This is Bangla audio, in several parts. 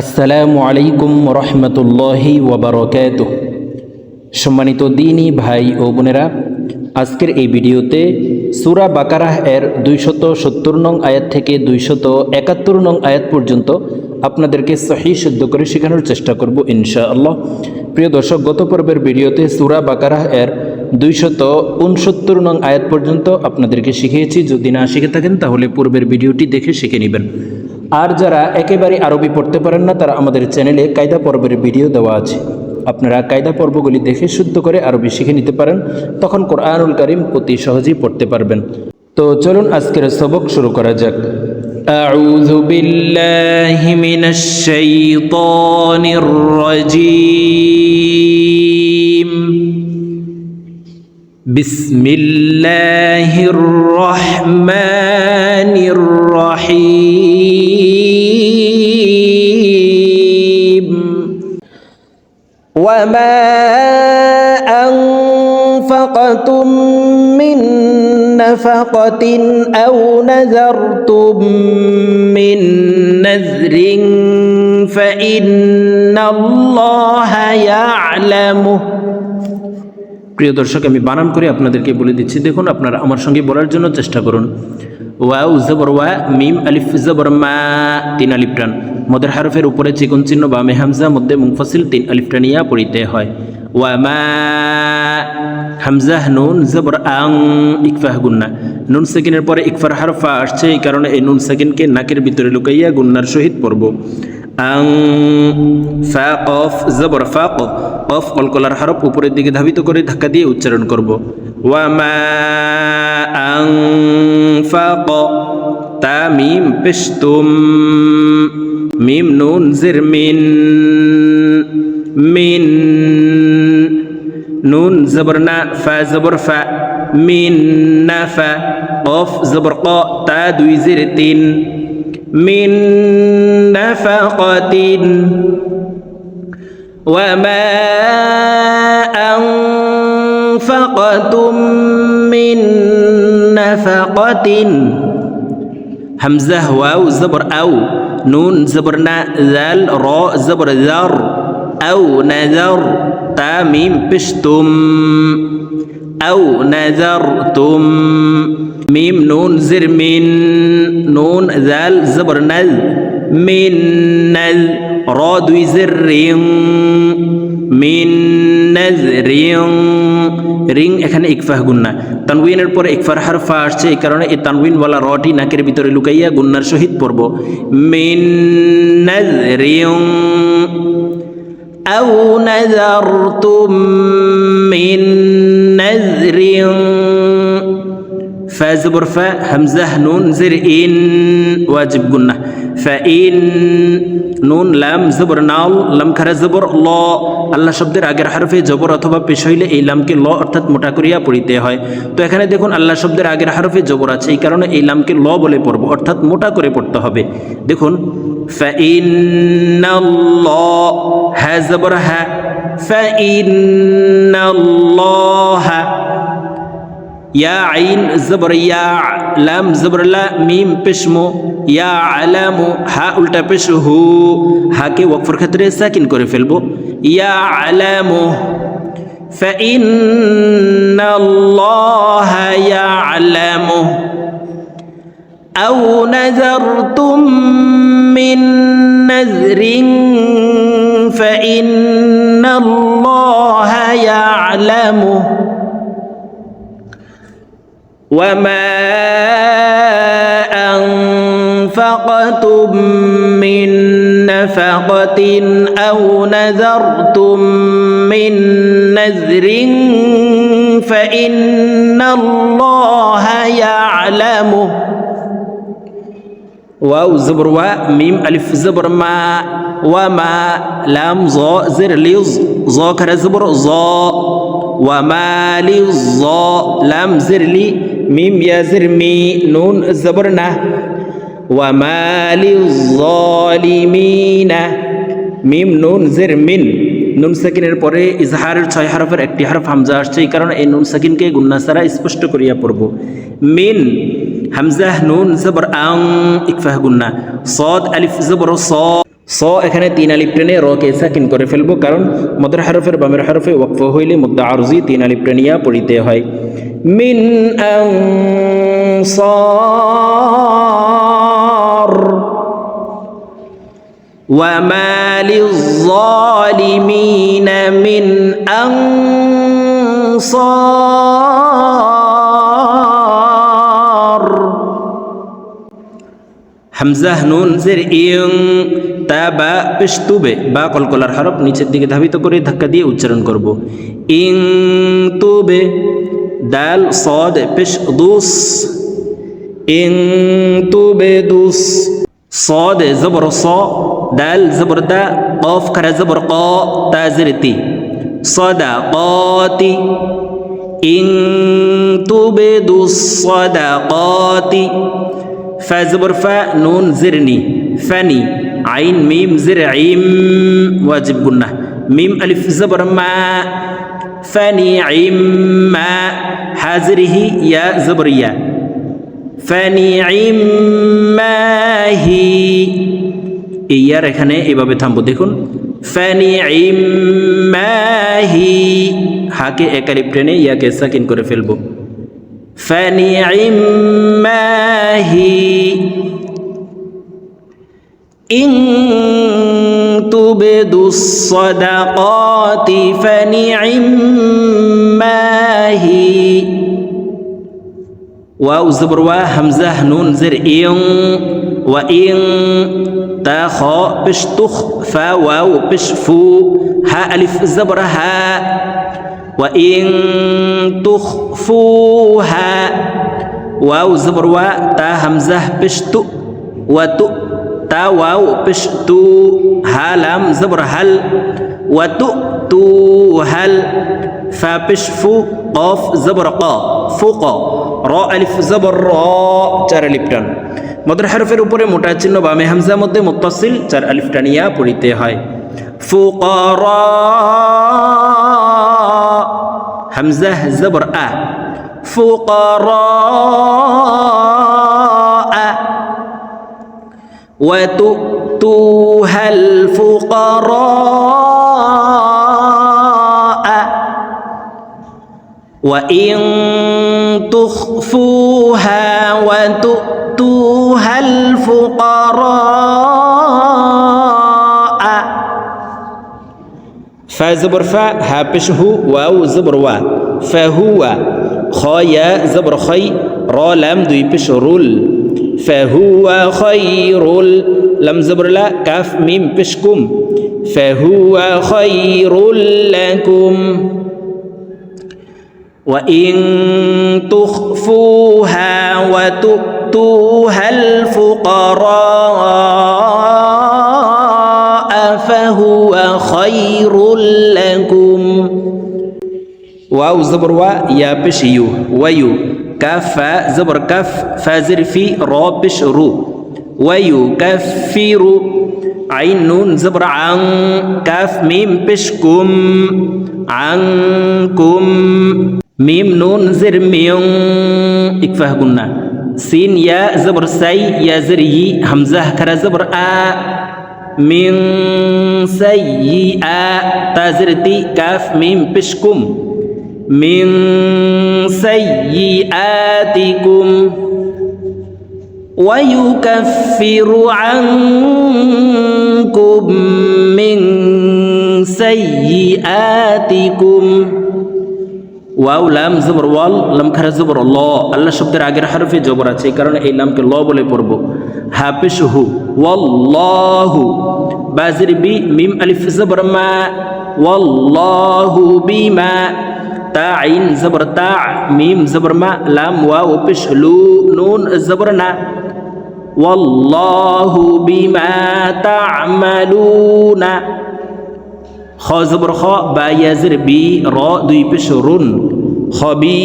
আসসালামু আলাইকুম রহমতুল্লাহি ওবরকাত। সম্মানিত দিনী ভাই ও বোনেরা, আজকের এই ভিডিওতে সুরা বাকারাহ এর দুইশত সত্তর নং আয়াত থেকে দুইশত একাত্তর নং আয়াত পর্যন্ত আপনাদেরকে সহি শুদ্ধ করে শেখানোর চেষ্টা করব ইনশাআল্লাহ। প্রিয় দর্শক, গত পর্বের ভিডিওতে সুরা বাকারাহ এর দুইশত উনসত্তর নং আয়াত পর্যন্ত আপনাদেরকে শিখিয়েছি। যদি না শিখে থাকেন, তাহলে পূর্বের ভিডিওটি দেখে শিখে নেবেন। আর যারা একেবারে আরবি পড়তে পারেন না তারা আমাদের চ্যানেলে কায়দা পর্বের ভিডিও দেওয়া আছে আপনারা কায়দা পর্বগুলি দেখে শুদ্ধ করে আরবি শিখে নিতে পারেন তখন কোরআনুল করিম অতি সহজেই পড়তে পারবেন তো চলুন আজকের সবক শুরু করা যাক أعوذ بالله من الشيطان الرجيم بسم الله الرحمن الرحيم. وما أنفقتم من نفقة أو نذرتم من نذر فإن الله يعلمه প্রিয় দর্শক, আমি বানান করে আপনাদেরকে বলে দিচ্ছি, দেখুন আপনারা আমার সঙ্গে বলার জন্য চেষ্টা করুন। ওয়াউ, জবর ওয়া, মিম, আলিফ, জবর মা, তিন আলিফ টান মদের হারফের উপরে চিকন চিহ্ন বা মেহামজা মধ্যে মুংফসিল তিন আলিফ পড়িতে হয়। ওয়া মা হামজাহ নুন, জবর, আং, ইকফাহ, গুন্না। নুন সেকেন্ডের পরে ইকফার হারফা আসছে, এই কারণে এই নুন সেকেন্ডকে নাকের ভিতরে লুকাইয়া গুন্নার সহিত পড়ব। আং, ফা কফ জবর, ফা কফ অলকলার হারফ উপরের দিকে ধাবিত করে ধাক্কা দিয়ে উচ্চারণ করব। তা মিম মিম নুন মিন মিন নুন ফা ক, তা দুই তিন, মিন وما أنفقتم من نفقة. همزة واو زبر أو. نون زبرنا ذال راء زبر ذر أو نذر تاميم بشتم أو نذرتم. ميم نون زر من نون ذال زبر نذ. من نذ را دوي زر মিন রিং রিং এখানে ইকফাহ গুন্না তানউইনের পরে ইকফার হারফা আসছে এই কারণে এই তানউইনওয়ালা রটি নাকের ভিতরে লুকাইয়া গুন্নার সহিত পড়ব মিন রিং أو نذرتم من نذر ফ্যা জবর ফ্যা হামজাহ নুন জির ইন ওয়াজিব গুন্না ফ্যা ইন নুন লাম জবর নাল লাম খারা জবর ল আল্লাহ শব্দের আগের হারফে জবর অথবা পেশ হইলে এই লামকে ল অর্থাৎ মোটা করিয়া পড়িতে হয় তো এখানে দেখুন আল্লাহ শব্দের আগের হারফে জবর আছে এই কারণে এই লামকে ল বলে পড়ব অর্থাৎ মোটা করে পড়তে হবে দেখুন ফ্যা ইন ল হ্যা জবর হ্যা ফ্যা ইন ল عين زبر يا لام زبر لا ميم পেশমো ইয়া আলামু হা উল্টা পেশ হু হাকে ওয়াকফের ক্ষেত্রে সাকিন করে ফেলবো ইয়া আলামু فإن الله يعلمه أو نذرتم من وما أنفقتم من نفقة أو نذرتم من نذر فإن الله يعلمه. واو زبر و ميم ألف زبر ما وما لام ظا زر ليز ظا كر زبر ظا وما للظا لام زر لي মিম ইয়াজের মি, নুন, জবর না। ওয়ামালিমিনা মিম, নুন, জের, মিন। নুন সাকিনের পরে ইজহারের ছয় হারফের একটি হারফ হামজা আসছে, এই কারণে এই নুন সাকিনকে গুন্না সারা স্পষ্ট করিয়া পড়ব। মিন হামজাহ নুন, জবর, আং, ইকফাহ, গুন্না। সদ, আলিফ, জবর, স। স এখানে তিন আলিপ টেনে রকে সাকিন করে ফেলবো কারণ মদের হরফের বামের হরফে ওয়াকফ হইলে মুদ্দা আরজি তিন আলিপ টেনিয়া পড়িতে হয় মিন আনসার وما للظالمين من أنصار হামজাহ নুন জের ইং তা বা পেশ তুবে বা কলকলার হরফ নিচের দিকে ধাবিত করে ধাক্কা দিয়ে উচ্চারণ করব ইং তুবে দাল সদ পেশ দুস ইং তুবে দুস صاد زبر صا دال زبر دا قاف كرا زبر قا تا زرتي صدقات إن تبدوا الصدقات فزبر فا نون زرني فني আইন মিম জির আইম ওয়াজিব গুন্না মিম আলিফ জবর মা ফানি আইম মা হাজরিহি ইয়া জবর ইয়া ফানি আইম মাহি ইয়ার এখানে এভাবে থামবো। দেখুন ফানি আইম মাহি হাকে একালিপ টেনে ইয়াকে সাকিন করে ফেলব। ফানি আইম মাহি إن تبدوا الصدقات فنعما هي واو زبر وا همزة نون زر إن وإن تا بش تخ فا واو بش فو ها ألف زبر ها. وإن تخفوها. واو زبر وا تا همزة بش تو وتؤ তা ওয়াও পেশ তু হালাম জবর হাল ওয়াতু তু হাল ফা পেশ ফু কফ জবর ক ফু ক র আলিফ জবর র চার আলিফ টান মদর হরফের উপরে মোটা চিহ্ন বামে হামজা মধ্যে মুত্তাসিল চার আলিফ টানিয়া পড়িতে হয়। ফুকরা হামজা জবর আ। ফুকরা وتؤتوها الفقراء وإن تخفوها وتؤتوها الفقراء. فزبر فا هابشه واو زبر وا فهو خايا زبر خي را لم دوي بش رول. فهو خير لم زبر لا كاف ميم بشكم. فهو خير لكم. وإن تخفوها وتؤتوها الفقراء فهو خير لكم. واو زبر و يا بش يو ويو. كف زبر كف فازر في رابش رو. ويكفر عين نون زبر عن كاف ميم بشكم عنكم ميم نون زر ميم اكفه قلنا. سين يا زبر سي يا زر يي. همزة كرا زبر آ. من سيئة تازرتي كاف ميم بشكم. কাফ মিম পিশকুম মিং সাই আতিকুম ويكفر عنكم من سيئاتكم ওয়াও লাম জবর ওয়াল লাম খারা জবর ল আল্লাহ শব্দের আগের হরফে জবর আছে এই কারণে এই লামকে ল বলে পড়ব হাফিস হু ওয়াল্লাহু বাজির বি মিম আলিফ জবর মা ওয়াল্লাহু বিমা তা আইন জবর তা মিম জবর মা লাম ওয়াও পেশ লু নুন জবর না ওয়াল্লাহু বিমা তা'মালুনা খ জবর খ বা ইয়াজের বি র দুই পেশ রুন খবি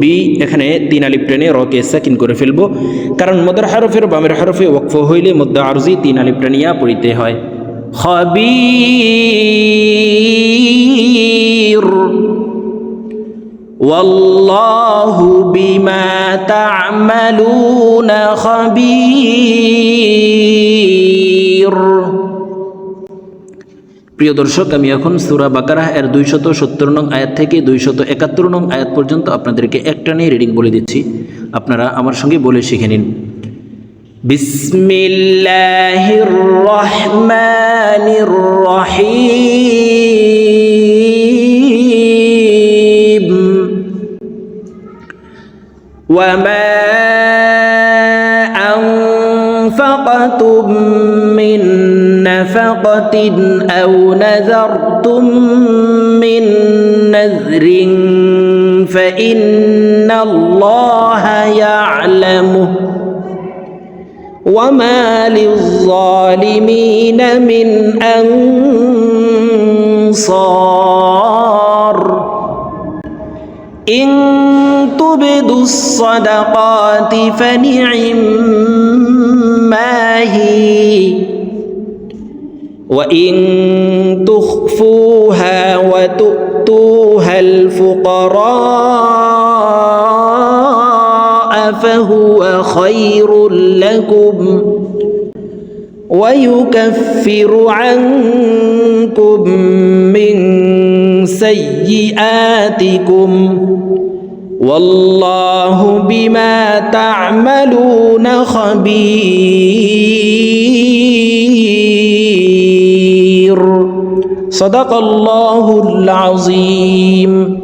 বি এখানে তিন আলিপ টেনে রকে সাকিন করে ফেলব কারণ মদার হরফের বামের হরফে ওয়াকফ হইলে মদ্দা আরজি তিন আলিপ টেনিয়া পড়িতে হয় খবির تعملون خبير প্রিয় দর্শক আমি এখন সুরা বাকারাহ এর দুইশত সত্তর নং আয়াত থেকে দুইশত একাত্তর নং আয়াত পর্যন্ত আপনাদেরকে একটা নিয়ে রিডিং বলে দিচ্ছি আপনারা আমার সঙ্গে বলে শিখে নিন বিসমিল্লাহির রহমানির রহিম وما أنفقتم من نفقة أو نذرتم من نذر فإن الله يعلمه وما للظالمين من أنصار إن تبدوا الصدقات فنعما هي وإن تخفوها وتؤتوها الفقراء فهو خير لكم ويكفر عنكم من سيئاتكم. والله بما تعملون خبير. صدق الله العظيم.